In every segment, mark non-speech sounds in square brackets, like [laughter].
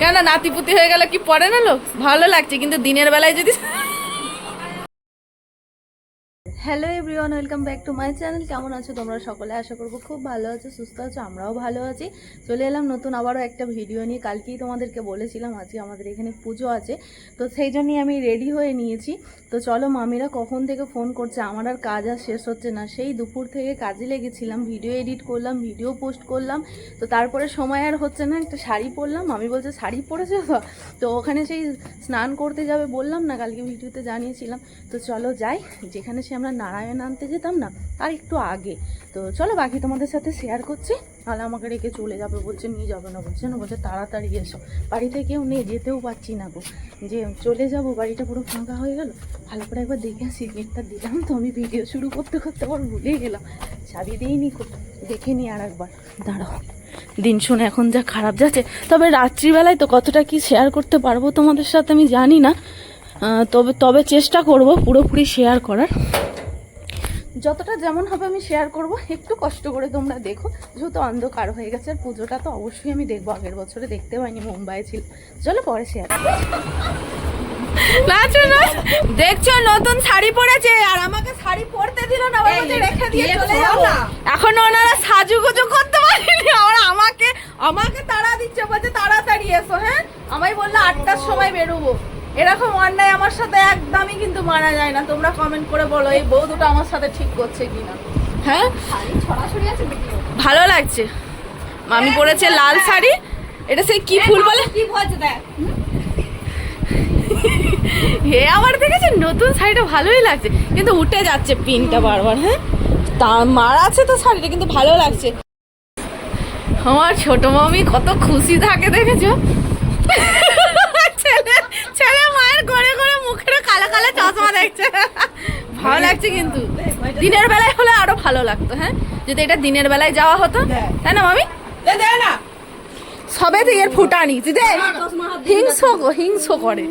কেন নাতিপুতি হয়ে গেলে কি পড়ে না লোক? ভালো লাগছে কিন্তু দিনের বেলায় যদি hello everyone, welcome back to my channel. কেমন আছো তোমরা সকলে? আশা করব খুব ভালো আছো, সুস্থ আছো, আমরাও ভালো আছি। চলে এলাম নতুন আবারও একটা ভিডিও নিয়ে। কালকেই তোমাদেরকে বলেছিলাম, আজকে আমাদের এখানে পুজো আছে। তো সেই জন্যই আমি রেডি হয়ে নিয়েছি। তো চলো মামিরা কখন থেকে ফোন করছে, আমার আর কাজ আর শেষ হচ্ছে না। সেই দুপুর থেকে কাজে লেগেছিলাম, ভিডিও এডিট করলাম, ভিডিও পোস্ট করলাম। তো তারপরে সময় আর হচ্ছে না, একটা শাড়ি পরলাম। মামি বলছে, শাড়ি পরেছে? তো তো ওখানে সেই স্নান করতে যাবে বললাম না, কালকে ভিডিওতে জানিয়েছিলাম। তো চলো যাই, যেখানে সে আমরা নারায়ণ আনতে যেতাম না, তার একটু আগে। তো চলো বাকি তোমাদের সাথে শেয়ার করছি, তাহলে আমাকে রেখে চলে যাবে, বলছে নিয়ে যাবে না, বলছে না, বলছে তাড়াতাড়ি এসো। বাড়িতে কেউ নেই, যেতেও পারছি না গো। যে চলে যাব, বাড়িটা পুরো ফাঁকা হয়ে গেল, ভালো করে একবার দেখে আসি গেটটা দিলাম তো, আমি ভিডিও শুরু করতে করতে আবার ভুলে গেলাম। চাবি দিইনি কো দেখে নি আর একবার। দাঁড়াও, দিন শুনে এখন যা খারাপ যাচ্ছে, তবে রাত্রিবেলায় তো কতটা কি শেয়ার করতে পারব তোমাদের সাথে আমি জানি না। তবে তবে চেষ্টা করব পুরোপুরি শেয়ার করার। যতটা যেমন হবে আমি শেয়ার করব একটু কষ্ট করে তোমরা দেখো। যেহেতু অন্ধকার হয়ে গেছে আর পুজোটা তো অবশ্যই আমি দেখব আগের বছরে দেখতে পাইনি মুম্বাই ছিল। চলো পরে শেয়ার দেখছ নতুন শাড়ি পরেছে আর আমাকে শাড়ি পরতে দিল না রেখে দিয়ে চলে যাব এখন ওনারা সাজুগুজু করতে পারেনি আর আমাকে আমাকে তাড়া দিচ্ছে বলছে তাড়াতাড়ি এসো হ্যাঁ? আমায় বলল আটটার সময় বেরোবো। এরকম অন্যায় আমার সাথে একদমই কিন্তু মানা যায় না। তোমরা কমেন্ট করে বলো এই বউ দুটো আমার সাথে ঠিক করছে কিনা। হ্যাঁ? ভালো লাগছে। মামি পরেছে লাল শাড়ি। এটা সেই কি ফুল বলে? কি ভজ দেখ হে [laughs] আবার দেখেছেন নতুন শাড়িটা ভালোই লাগছে। কিন্তু উঠে যাচ্ছে পিনটা বারবার হ্যাঁ? তা মারা আছে তো শাড়িটা কিন্তু ভালো লাগছে। আমার ছোট মামি কত খুশি থাকে দেখেছ? [laughs] ছেলে মায়ের ঘরে ঘরে মুখের কালো কালো চশমা দেখছে। ভালো লাগছে কিন্তু। দিনের বেলায় হলে আরও ভালো লাগতো হ্যাঁ? যদি এটা দিনের বেলায় যাওয়া হতো তাই না মামি? সবে থেকে এর ফুটানি দে হিংস হিংস করে।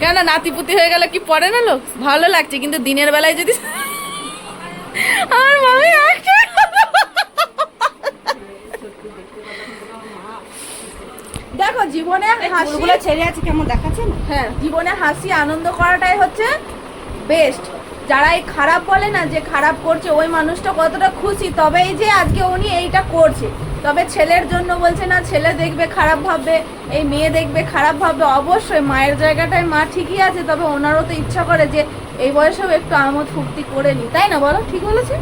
কেন নাতিপুতি হয়ে গেলে কি পরে না লোক? ভালো লাগছে কিন্তু দিনের বেলায় যদি আমার মামি একটা দেখো জীবনে হাসি ফুলগুলো ছেড়ে আছে কেমন দেখাচ্ছে? না হ্যাঁ জীবনে হাসি আনন্দ করাটাই হচ্ছে বেস্ট যারা এই খারাপ বলে না যে খারাপ করছে ওই মানুষটা কতটা খুশি তবেই যে আজকে উনি এইটা করছে। তবে ছেলের জন্য বলছে না ছেলে দেখবে খারাপ ভাববে এই মেয়ে দেখবে খারাপ ভাববে অবশ্যই মায়ের জায়গাটায় মা ঠিকই আছে তবে ওনারও তো ইচ্ছা করে যে এই বয়সেও একটু আমোদ ফুর্তি করে নি। তাই না বলো? ঠিক বলেছি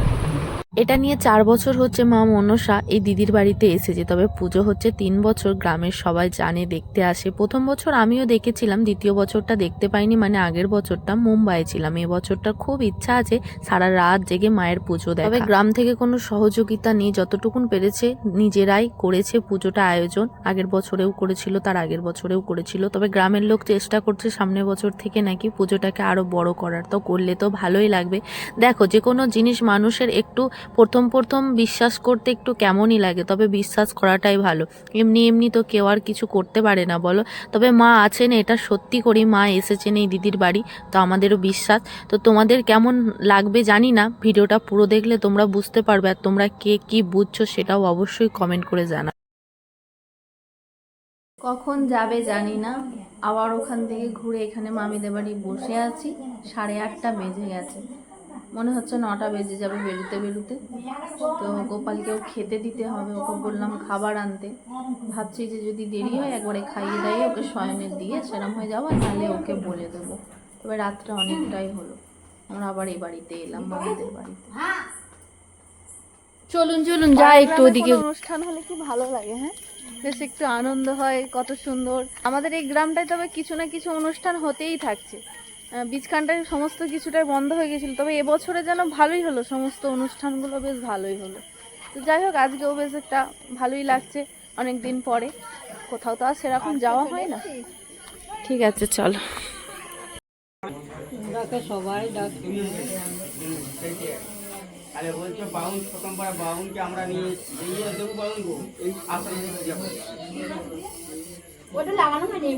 এটা নিয়ে চার বছর হচ্ছে মা মনসা এই দিদির বাড়িতে এসেছে। তবে পুজো হচ্ছে তিন বছর, গ্রামের সবাই জানে, দেখতে আসে। প্রথম বছর আমিও দেখেছিলাম, দ্বিতীয় বছরটা দেখতে পাইনি মানে আগের বছরটা মুম্বাই ছিলাম। এই বছরটা খুব ইচ্ছা আছে সারা রাত জেগে মায়ের পুজো দেয় তবে গ্রাম থেকে কোনো সহযোগিতা নেই, যতটুকুন পেরেছে নিজেরাই করেছে পুজোটা আয়োজন। আগের বছরেও করেছিল, তার আগের বছরেও করেছিল। তবে গ্রামের লোক চেষ্টা করছে সামনের বছর থেকে নাকি পুজোটাকে আরও বড় করার। তো করলে তো ভালোই লাগবে। দেখো যে কোনো জিনিস মানুষের একটু প্রথম প্রথম বিশ্বাস করতে একটু কেমনই লাগে, তবে বিশ্বাস করাটাই ভালো। এমনি এমনি তো কেউ আর কিছু করতে পারে না, বলো। তবে মা আছেন, এটা সত্যি করেই মা এসেছেন এই দিদির বাড়ি, তো আমাদেরও বিশ্বাস। তো তোমাদের কেমন লাগবে জানি না, ভিডিওটা পুরো দেখলে তোমরা বুঝতে পারবে, আর তোমরা কে কি বুঝছ সেটাও অবশ্যই কমেন্ট করে জানা। কখন যাবে জানি না, আবার ওখান থেকে ঘুরে এখানে মামিদের বাড়ি বসে আছি, সাড়ে আটটা বেজে গেছে। মনে হচ্ছে নটা বেজে যাবে বেরোতে বেরোতে। তো গোপালকেও খেতে দিতে হবে ওকে বললাম খাবার আনতে। ভাবছি যে যদি দেরি হয় একবারে খাইয়ে দাইয়ে ওকে শয়নের দিয়ে সেরম হয়ে যাব নাহলে ওকে বলে দেবো। তবে রাতটা অনেকটাই হলো। আমরা আবার এই বাড়িতে এলাম মামিদের বাড়িতে। চলুন চলুন যাই একটু ওদিকে। অনুষ্ঠান হলে কি ভালো লাগে হ্যাঁ? বেশ একটু আনন্দ হয় কত সুন্দর। আমাদের এই গ্রামটায় তবে কিছু না কিছু অনুষ্ঠান হতেই থাকছে। বীজখানটায় সমস্ত কিছুটাই বন্ধ হয়ে গেছিল তবে এবছরে যেন ভালোই হলো সমস্ত অনুষ্ঠানগুলো বেশ ভালোই হলো। তো যাই হোক আজকেও বেশ একটা ভালোই লাগছে অনেক দিন পরে। কোথাও তো আর সেরকম যাওয়া হয় না। ঠিক আছে চলো। আরে বলছে বাউন প্রথম পাড়া বাউনকে আমরা নিয়ে দেবো বাউন গো এই আসলে ওটা লাগানো হয়নি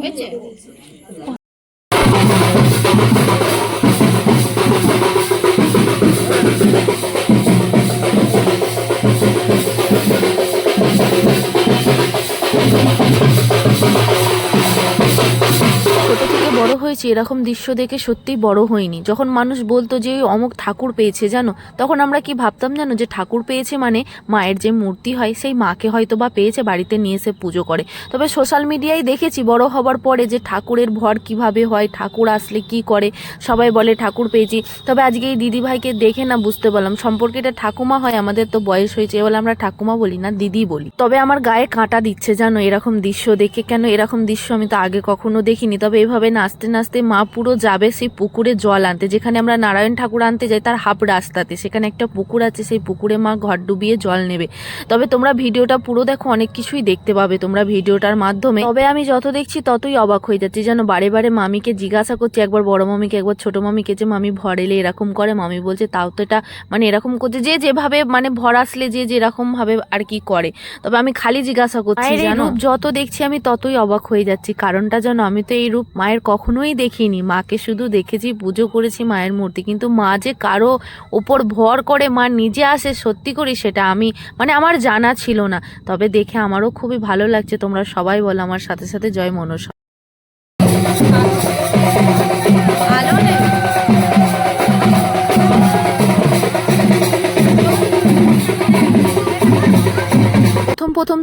হয়েছে, এরকম দৃশ্য দেখে সত্যিই বড় হইনি যখন মানুষ বলতো যে, অমুক ঠাকুর পেয়েছে, জানো? তখন আমরা কি ভাবতাম জানো? যে, ঠাকুর পেয়েছে মানে মায়ের যে মূর্তি হয়, সেই মাকে হয়তো বা পেয়েছে, বাড়িতে নিয়ে এসে পুজো করে। তবে সোশ্যাল মিডিয়ায় দেখেছি, বড় হবার পরে যে, ঠাকুরের ভর কীভাবে হয়, ঠাকুর আসলে কি করে, সবাই বলে ঠাকুর পেয়েছি। তবে আজকে এই দিদি ভাইকে দেখে না বুঝতে পারলাম, সম্পর্কে এটা ঠাকুমা হয়, আমাদের তো বয়স হয়েছে বলে আমরা ঠাকুমা বলি না, দিদি বলি। তবে আমার গায়ে কাঁটা দিচ্ছে জানো, এরকম দৃশ্য দেখে। কেন এরকম দৃশ্য আমি তো আগে কখনো দেখিনি, তবে এভাবে নাচতে নাচতে মা পুরো যাবে সেই পুকুরে জল আনতে। যেখানে আমরা নারায়ণ ঠাকুর আনতে যাই তার হাফ রাস্তাতে। সেখানে একটা পুকুর আছে সেই পুকুরে মা ঘর ডুবিয়ে জল নেবে। তবে তোমরা ভিডিওটা পুরো দেখো অনেক কিছুই দেখতে পাবে তোমরা ভিডিওটার মাধ্যমে। তবে আমি যত দেখছি ততই অবাক হয়ে যাচ্ছি। যেন বারে বারে মামিকে জিজ্ঞাসা করছি একবার বড় মামিকে একবার ছোট মামিকে যে মামি ভর এলে এরকম করে? মামি বলছে তাও তো এটা মানে এরকম করছে। যে যেভাবে মানে ভর আসলে যে যেরকম ভাবে আর কি করে। তবে আমি খালি জিজ্ঞাসা করছি জানো? যত দেখছি আমি ততই অবাক হয়ে যাচ্ছি। কারণটা যেন আমি তো এই রূপ মায়ের কখনোই দেখিনি। মাকে শুধু দেখেছি, পুজো করেছি মায়ের মূর্তি। কিন্তু মা যে কারও ওপর ভর করে মা নিজে আসে, সত্যি করি সেটা আমি মানে আমার জানা ছিল না। তবে দেখে আমারও খুবই ভালো লাগছে, তোমরা সবাই বলো। আমার সাথে সাথে জয় মনসা। আলো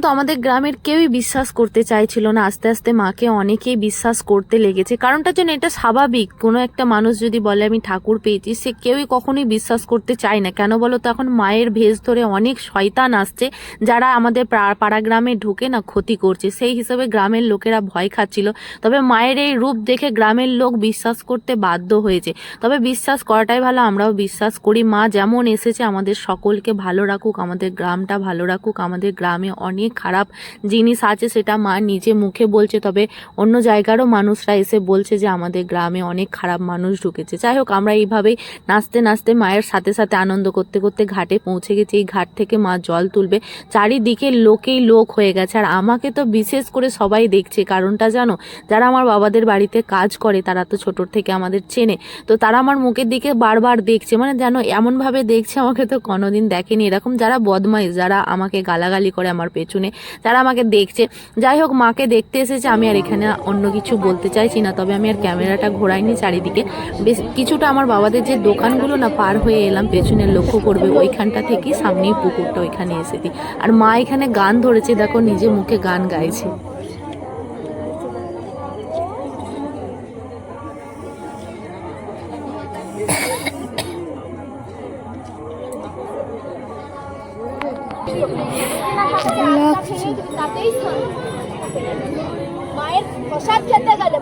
আমাদের গ্রামের কেউই বিশ্বাস করতে চাইছিল না। আস্তে আস্তে মাকে অনেকেই বিশ্বাস করতে লেগেছে। কারণটার জন্য এটা স্বাভাবিক। কোনো একটা মানুষ যদি বলে, আমি ঠাকুর পেয়েছি, সে কেউই কখনোই বিশ্বাস করতে চায় না। কেন বলো তো, এখন মায়ের ভেজ ধরে অনেক শয়তান আসছে, যারা আমাদের পাড়া গ্রামে ঢুকে না ক্ষতি করছে। সেই হিসেবে গ্রামের লোকেরা ভয় খাচ্ছিল। তবে মায়ের এই রূপ দেখে গ্রামের লোক বিশ্বাস করতে বাধ্য হয়েছে। তবে বিশ্বাস করাটাই ভালো, আমরাও বিশ্বাস করি। মা যেমন এসেছে, আমাদের সকলকে ভালো রাখুক, আমাদের গ্রামটা ভালো রাখুক, আমাদের গ্রামে অনেক খারাপ জিনিস আছে সেটা মা নিজে মুখে বলছে। তবে অন্য জায়গারও মানুষরা এসে বলছে যে আমাদের গ্রামে অনেক খারাপ মানুষ ঢুকেছে। যাই হোক, আমরা এইভাবেই নাচতে নাচতে মায়ের সাথে সাথে আনন্দ করতে করতে ঘাটে পৌঁছে গেছি। এই ঘাট থেকে মা জল তুলবে। চারিদিকে লোকেই লোক হয়ে গেছে। আর আমাকে তো বিশেষ করে সবাই দেখছে। কারণটা জানো? যারা আমার বাবাদের বাড়িতে কাজ করে, তারা তো ছোটোর থেকে আমাদের চেনে। তো তারা আমার মুখের দিকে বারবার দেখছে। মানে যেন এমনভাবে দেখছে, আমাকে তো কোনোদিন দেখেনি। এরকম যারা বদমাইশ, যারা আমাকে গালাগালি করে আমার পেছনে যারা আমাকে দেখছে। যাই হোক, মাকে দেখতে এসেছে। আমি আর এখানে অন্য কিছু বলতে চাইছি না, তবে আমি আর ক্যামেরাটা ঘোরাইনি চারিদিকে। বেশ কিছুটা আমার বাবাদের যে দোকানগুলো না পার হয়ে এলাম পেছনে লক্ষ্য করবে, ওইখানটা থেকেই সামনেই পুকুরটা ওইখানে এসেছি। আর মা এখানে গান ধরেছে, দেখো নিজে মুখে গান গাইছে।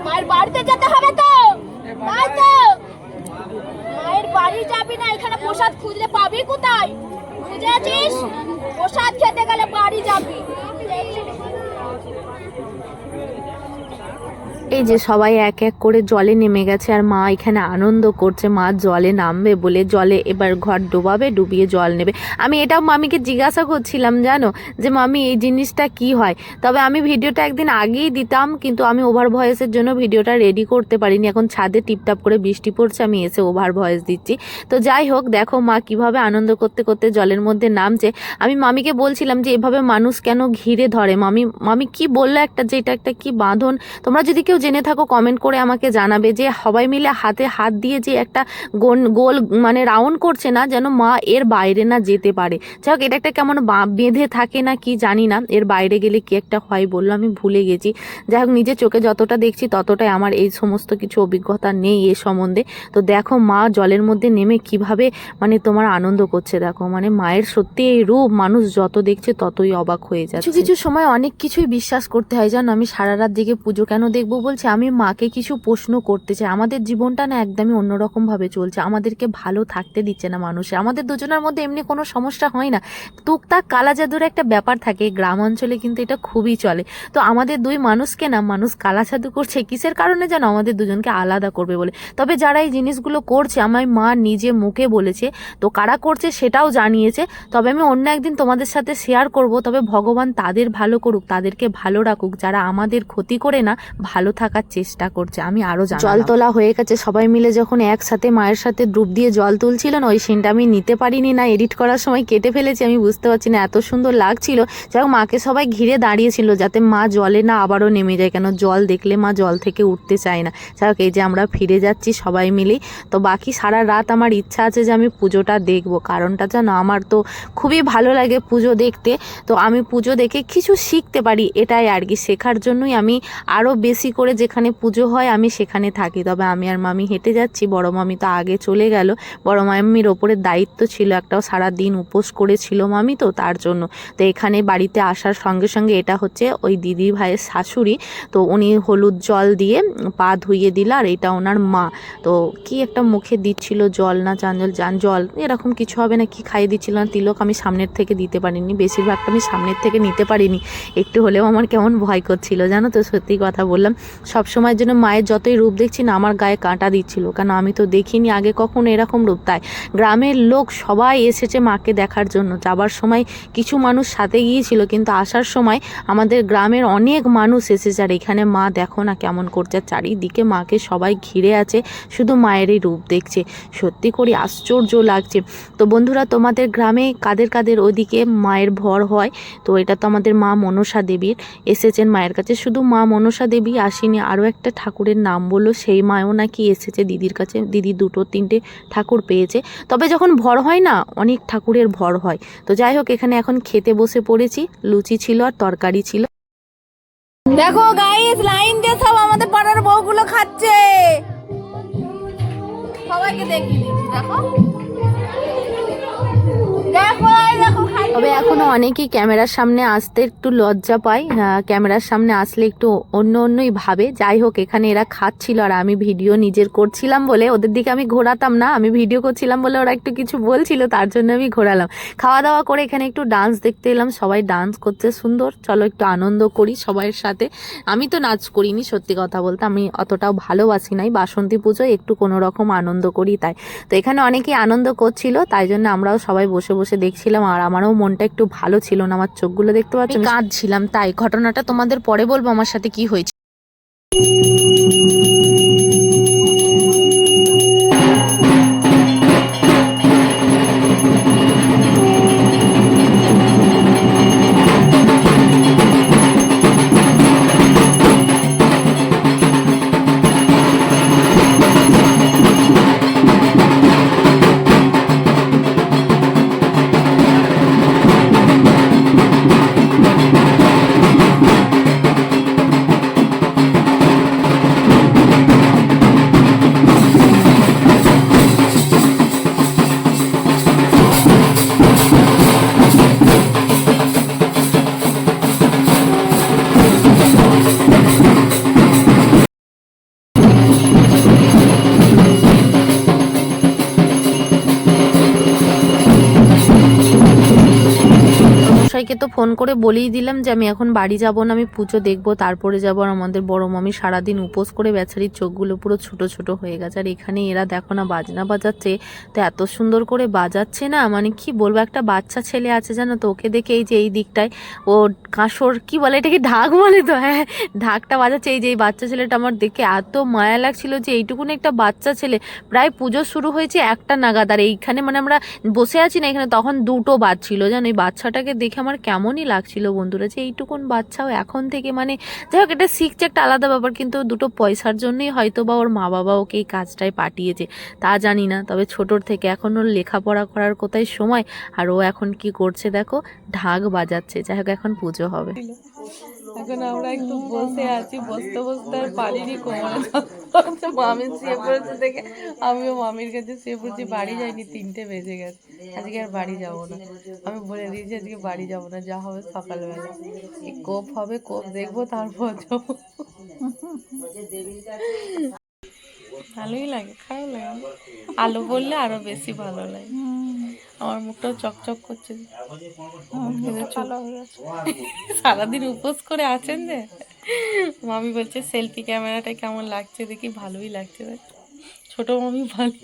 মায়ের বাড়িতে যেতে হবে তো। তাই মায়ের বাড়ি যাবি না, এখানে প্রসাদ খুঁজলে পাবি কোথায়? খুঁজেছিস প্রসাদ খেতে গেলে বাড়ি যাবি। এই যে সবাই এক এক করে জলে নেমে গেছে আর মা এখানে আনন্দ করছে, মা জলে নামবে বলে জলে এবার ঘর ডোবাবে, ডুবিয়ে জল নেবে। আমি এটাও মামিকে জিজ্ঞাসা করছিলাম জানো যে, মামি, এই জিনিসটা কি হয়? তবে আমি ভিডিওটা একদিন আগেই দিতাম, কিন্তু আমি ওভার ভয়েসের জন্য ভিডিওটা রেডি করতে পারিনি। এখন ছাদে টিপটাপ করে বৃষ্টি পড়ছে, আমি এসে ওভার ভয়েস দিচ্ছি। তো যাই হোক, দেখো মা কীভাবে আনন্দ করতে করতে জলের মধ্যে নামছে। আমি মামিকে বলছিলাম যে, এভাবে মানুষ কেন ঘিরে ধরে? মামি মামি কি বলল একটা যে, এটা একটা কি বাঁধন? তোমরা যদি কেউ জেনে থাকো কমেন্ট করে আমাকে জানাবে যে সবাই মিলে হাতে হাত দিয়ে যে একটা গোল গোল মানে রাউন্ড করছে না যেন মা এর বাইরে না যেতে পারে। যাই হোক এটা একটা কেমন বেঁধে থাকে না কি জানি না এর বাইরে গেলে কি একটা হয় বলল আমি ভুলে গেছি। যাই হোক নিজের চোখে যতটা দেখছি ততটাই আমার এই সমস্ত কিছু অভিজ্ঞতা নেই এ সম্বন্ধে। তো দেখো মা জলের মধ্যে নেমে কীভাবে মানে তোমার আনন্দ করছে দেখো। মানে মায়ের সত্যি এই রূপ মানুষ যত দেখছে ততই অবাক হয়ে যাচ্ছে। কিছু কিছু সময় অনেক কিছুই বিশ্বাস করতে হয়। জানো আমি সারা রাত জেগে পুজো কেন দেখব বলছে, আমি মাকে কিছু প্রশ্ন করতে চাই। আমাদের জীবনটা না একদমই অন্যরকম ভাবে চলছে। আমাদেরকে ভালো থাকতে দিচ্ছে না মানুষে। আমাদের দুজনের মধ্যে এমনি কোনো সমস্যা হয় না। টুকটাক কালা জাদুর একটা ব্যাপার থাকে। গ্রাম অঞ্চলে কিন্তু এটা খুবই চলে। তো আমাদের দুই মানুষকে না, মানুষ কালা জাদু করছে, কিসের কারণে যেন আমাদের দুজনকে আলাদা করবে বলে? তবে যারা এই জিনিসগুলো করছে, আমার মা নিজে মুখে বলেছে, তো কারা করছে সেটাও জানিয়েছে। তবে আমি অন্য একদিন তোমাদের সাথে শেয়ার করব। তবে ভগবান তাদের ভালো করুক, তাদেরকে ভালো রাখুক। যারা আমাদের ক্ষতি করে না, ভালো থাকার চেষ্টা করছে, আমি আরও জল তোলা হয়ে গেছে, সবাই মিলে যখন একসাথে মায়ের সাথে ডুব দিয়ে জল তুলছিল না, ওই সিনটা আমি নিতে পারিনি না এডিট করার সময় কেটে ফেলেছি, আমি বুঝতে পারছি না, এত সুন্দর লাগছিল। যাই হোক, মাকে সবাই ঘিরে দাঁড়িয়েছিল যাতে মা জলে না আবারও নেমে যায়, কেন জল দেখলে মা জল থেকে উঠতে চায় না। যাই হোক, এই যে আমরা ফিরে যাচ্ছি সবাই মিলেই। তো বাকি সারা রাত আমার ইচ্ছা আছে যে আমি পুজোটা দেখব, কারণটা জানো, আমার তো খুবই ভালো লাগে পুজো দেখতে। তো আমি পুজো দেখে কিছু শিখতে পারি, এটাই আর কি, শেখার জন্যই আমি আরও বেশি করে যেখানে পুজো হয় আমি সেখানে থাকি। তবে আমি আর মামি হেঁটে যাচ্ছি। বড় মামি তো আগে চলে গেল। বড় মামির ওপরে দায়িত্ব ছিল। একটাও সারা দিন উপোস করেছিল মামি তো তার জন্য। তো এখানে বাড়িতে আসার সঙ্গে সঙ্গে এটা হচ্ছে ওই দিদি ভাইয়ের শাশুড়ি। তো উনি হলুদ জল দিয়ে পা ধুইয়ে দিল আর এটা ওনার মা। তো কি একটা মুখে দিচ্ছিল জল না চাঞ্জল, যান জল, এরকম কিছু হবে না, কি খাইয়ে দিচ্ছিল না, তিলক আমি সামনের থেকে দিতে পারিনি, বেশিরভাগটা আমি সামনের থেকে নিতে পারিনি। একটু হলেও আমার কেমন ভয় করছিল, জানো তো? সত্যি কথা বললাম। সব সময়ের জন্য মায়ের যতই রূপ দেখছি না, আমার গায়ে কাঁটা দিচ্ছিল। কারণ আমি তো দেখিনি আগে কখনো এরকম রূপ। তাই গ্রামের লোক সবাই এসেছে মাকে দেখার জন্য। যাবার সময় কিছু মানুষ সাথে গিয়েছিল, কিন্তু আসার সময় আমাদের গ্রামের অনেক মানুষ এসেছে, আর এখানে মা দেখো না কেমন করছে। চারিদিকে মাকে সবাই ঘিরে আছে, শুধু মায়েরই রূপ দেখছে। সত্যি করে আশ্চর্য লাগছে। তো বন্ধুরা, তোমাদের গ্রামে কাদের কাদের ওদিকে মায়ের ভর হয়? তো এটা তো আমাদের মা মনসা দেবীর। এসেছেন মায়ের কাছে। শুধু মা মনসা দেবী আসেনি আরও একটা ঠাকুরের নাম বলল, সেই মায়ও নাকি এসেছে দিদির কাছে। দিদি দুটো তিনটে ঠাকুর পেয়েছে। তবে যখন ভর হয় না, অনেক ঠাকুরের ভর হয়। তো যাই হোক, এখানে এখন খেতে বসে পড়েছি। লুচি ছিল আর তরকারি ছিল। দেখো গাইস লাইন দিয়ে সব আমাদের পাড়ার বউগুলো খাচ্ছে। সবাইকে দেখো। দেখো দেখো। খাই তবে এখনও অনেকেই ক্যামেরার সামনে আসতে একটু লজ্জা পায়। ক্যামেরার সামনে আসলে একটু অন্য অন্যই ভাবে। যাই হোক, এখানে এরা খাচ্ছিল আর আমি ভিডিও নিজের করছিলাম বলে ওদের দিকে আমি ঘোরাতাম না। আমি ভিডিও করছিলাম বলে ওরা একটু কিছু বলছিল, তার জন্য আমি ঘোরালাম। খাওয়া দাওয়া করে এখানে একটু ডান্স দেখতে এলাম। সবাই ডান্স করছে, সুন্দর। চলো একটু আনন্দ করি সবাইয়ের সাথে। আমি তো নাচ করিনি, সত্যি কথা বলতে। আমি অতটাও ভালোবাসি নাই। বাসন্তী পুজোয় একটু কোনো রকম আনন্দ করি তাই। তো এখানে অনেকেই আনন্দ করছিল, তাই জন্য আমরাও সবাই বসে বসে দেখছিলাম আর আমারও মনটা একটু ভালো ছিল না, আমার চোখগুলো দেখতে পাচ্ছি? কাঁদছিলাম, তাই ঘটনাটা তোমাদের পরে বলব আমার সাথে কি হয়েছে। মশাইকে তো ফোন করে বলেই দিলাম যে আমি এখন বাড়ি যাব না, আমি পুজো দেখব, তারপরে যাব। আর আমাদের বড় মামি সারাদিন উপোস করে বেচারির চোখগুলো পুরো ছোট ছোট হয়ে গেছে। আর এখানে এরা দেখো না বাজনা বাজাচ্ছে, তো এত সুন্দর করে বাজাচ্ছে না? মানে কি বলব, একটা বাচ্চা ছেলে আছে জানো তো, ওকে দেখে এই যে এই দিকটায়, ও কাঁসর কি বলে এটাকে, ঢাক বলে তো হ্যাঁ ঢাকটা বাজাচ্ছে। এই যে এই বাচ্চা ছেলেটা আমার দেখে এত মায়া লাগছিল যে এইটুকুন একটা বাচ্চা ছেলে, প্রায় পুজো শুরু হয়েছে একটা নাগাদ। আর এইখানে মানে আমরা বসে আছি না এখানে, তখন দুটো বাজছিল, জানো? এই বাচ্চাটাকে দেখে আমার কেমনই লাগছিল বন্ধুরা? যে এইটুকুন বাচ্চাও এখন থেকে মানে যাই হোক এটা শিখছে একটা আলাদা ব্যাপার, কিন্তু দুটো পয়সার জন্যই হয়তো বা ওর মা বাবা ওকে এই কাজটায় পাঠিয়েছে। তা জানি না, তবে ছোটোর থেকে এখন ওর লেখাপড়া করার কোথায় সময়? আর ও এখন কি করছে দেখো? ঢাক বাজাচ্ছে। যাই হোক এখন পুজো হবে। এখন আমরা একটু বসে আছি, বসতে বসতে আর পারিনি কোমরে মামি শুয়ে পড়েছে দেখে, আমিও মামির কাছে শুয়ে পড়েছি, বাড়ি যাইনি, তিনটে বেজে গেছে। আজকে আর বাড়ি যাব না। আমি বলে দিয়েছি, আজকে বাড়ি যাব না, যা হবে সকালবেলা। এই কোপ হবে, কোপ দেখব, তারপর যাব। ভালোই লাগে, খারাপ লাগে আলু বললে আরও বেশি ভালো লাগে। আমার মুখটাও চকচক করছে। ভালো হয়ে গেছে। [laughs] সারাদিন উপোস করে আছেন যে? মামি বলছে সেলফি ক্যামেরাটা কেমন লাগছে? দেখি ভালোই লাগছে। দেখ। ছোট মামি ভালো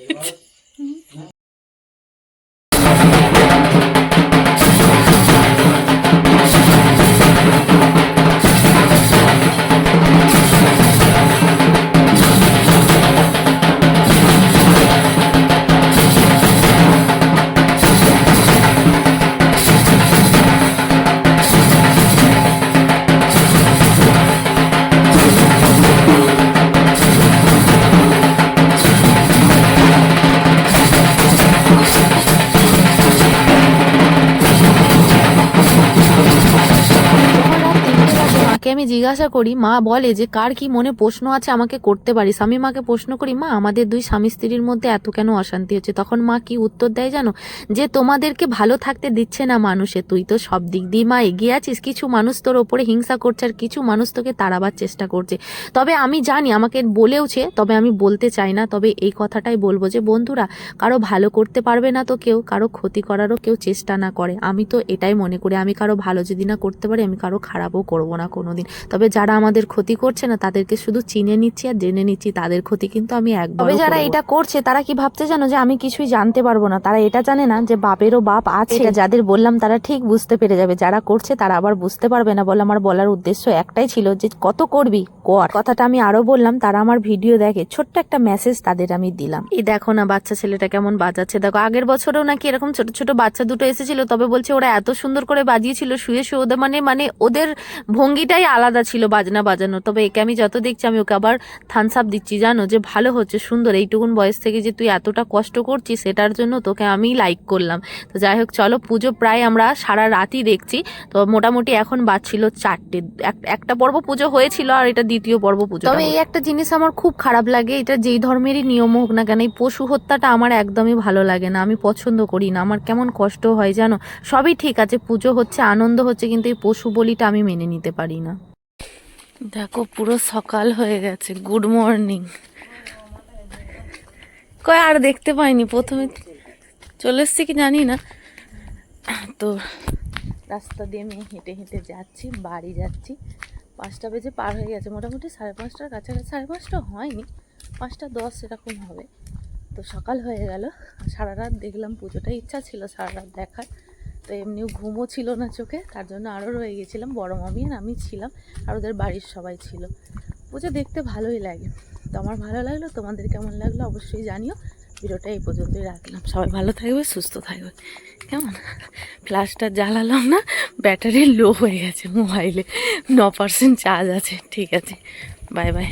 আমি জিজ্ঞাসা করি, মা, বলে যে কার কি মনে প্রশ্ন আছে আমাকে করতে পারিস? আমি মাকে প্রশ্ন করি, মা, আমাদের দুই স্বামী স্ত্রীর মধ্যে এত কেন অশান্তি হচ্ছে? তখন মা কি উত্তর দেয় জানো? যে তোমাদেরকে ভালো থাকতে দিচ্ছে না মানুষে, তুই তো সব দিক দিয়ে মা এগিয়ে আছিস। কিছু মানুষ তোর ওপরে হিংসা করছে আর কিছু মানুষ তোকে তাড়াবার চেষ্টা করছে। তবে আমি জানি আমাকে বলেওছে, তবে আমি বলতে চাই না। তবে এই কথাটাই বলব যে, বন্ধুরা, কারও ভালো করতে পারবে না তো কেউ, কারও ক্ষতি করারও কেউ চেষ্টা না করে। আমি তো এটাই মনে করি, আমি কারও ভালো যদি না করতে পারি, আমি কারও খারাপও করব না কোনোদিন। তবে যারা আমাদের ক্ষতি করছে না তাদেরকে শুধু চিনে নিচ্ছি আর জেনে নিচ্ছি তাদের ক্ষতি কিন্তু আমি একবার যারা এটা করছে তারা কি ভাবছে জানো যে আমি কিছুই জানতে পারব না? তারা এটা জানে না যে বাপেরও বাপ আছে। যাদের বললাম তারা ঠিক বুঝতে পেরে যাবে। যারা করছে তারা আবার বুঝতে পারবে না বলে আমার বলার উদ্দেশ্য একটাই ছিল যে কত করবি? কর। কথাটা আমি আরও বললাম তারা আমার ভিডিও দেখে ছোট্ট একটা মেসেজ তাদের আমি দিলাম। এই দেখো না বাচ্চা ছেলেটা কেমন বাজাচ্ছে। দেখো আগের বছরেও নাকি এরকম ছোট ছোট বাচ্চা দুটো এসেছিল তবে বলছে ওরা এত সুন্দর করে বাজিয়েছিল শুয়ে শুয়ে ওদের মানে মানে ওদের ভঙ্গিটাই আলাদা ছিল বাজনা বাজানো। তবে একে আমি যত দেখছি আমি ওকে আবার থানস আপ দিচ্ছি। জানো যে ভালো হচ্ছে সুন্দর। এইটুকুন বয়স থেকে যে তুই এতটা কষ্ট করছিস সেটার জন্য তোকে আমি লাইক করলাম। তো যাই হোক চলো পুজো প্রায় আমরা সারা রাতই দেখছি। তো মোটামুটি এখন বাজছিল চারটে। এক- একটা পর্ব পুজো হয়েছিল আর এটা দ্বিতীয় পর্ব পুজো তবে এই একটা জিনিস আমার খুব খারাপ লাগে এটা যেই ধর্মেরই নিয়ম হোক না কেন এই পশু হত্যাটা আমার একদমই ভালো লাগে না। আমি পছন্দ করি না। আমার কেমন কষ্ট হয় জানো? সবই ঠিক আছে পুজো হচ্ছে আনন্দ হচ্ছে কিন্তু এই পশু বলিটা আমি মেনে নিতে পারি না। দেখো, পুরো সকাল হয়ে গেছে। গুড মর্নিং কয়, আর দেখতে পাইনি। প্রথমে চলে এসছি কি জানি না। তো রাস্তা দিয়ে আমি হেঁটে হেঁটে যাচ্ছি, বাড়ি যাচ্ছি। পাঁচটা বেজে পার হয়ে গেছে। মোটামুটি সাড়ে পাঁচটার কাছাকাছি, সাড়ে পাঁচটা হয়নি, পাঁচটা দশ এরকম হবে। তো সকাল হয়ে গেল। সারা রাত দেখলাম পুজোটা ইচ্ছা ছিল সারা রাত দেখার। তো এমনিও ঘুমও ছিল না চোখে, তার জন্য আরও রয়ে গেছিলাম, বড় মামি আর আমি ছিলাম, আর ওদের বাড়ির সবাই ছিল। পুজো দেখতে ভালোই লাগে। তো আমার ভালো লাগল, তোমাদের কেমন লাগল অবশ্যই জানিও। ভিডিওটা এই পর্যন্তই রাখলাম। সবাই ভালো থাকবে, সুস্থ থাকবে। কেমন? ফ্ল্যাশটা জ্বালালাম না ব্যাটারি লো হয়ে গেছে মোবাইলে। ন পার্সেন্ট চার্জ আছে, ঠিক আছে। Bye bye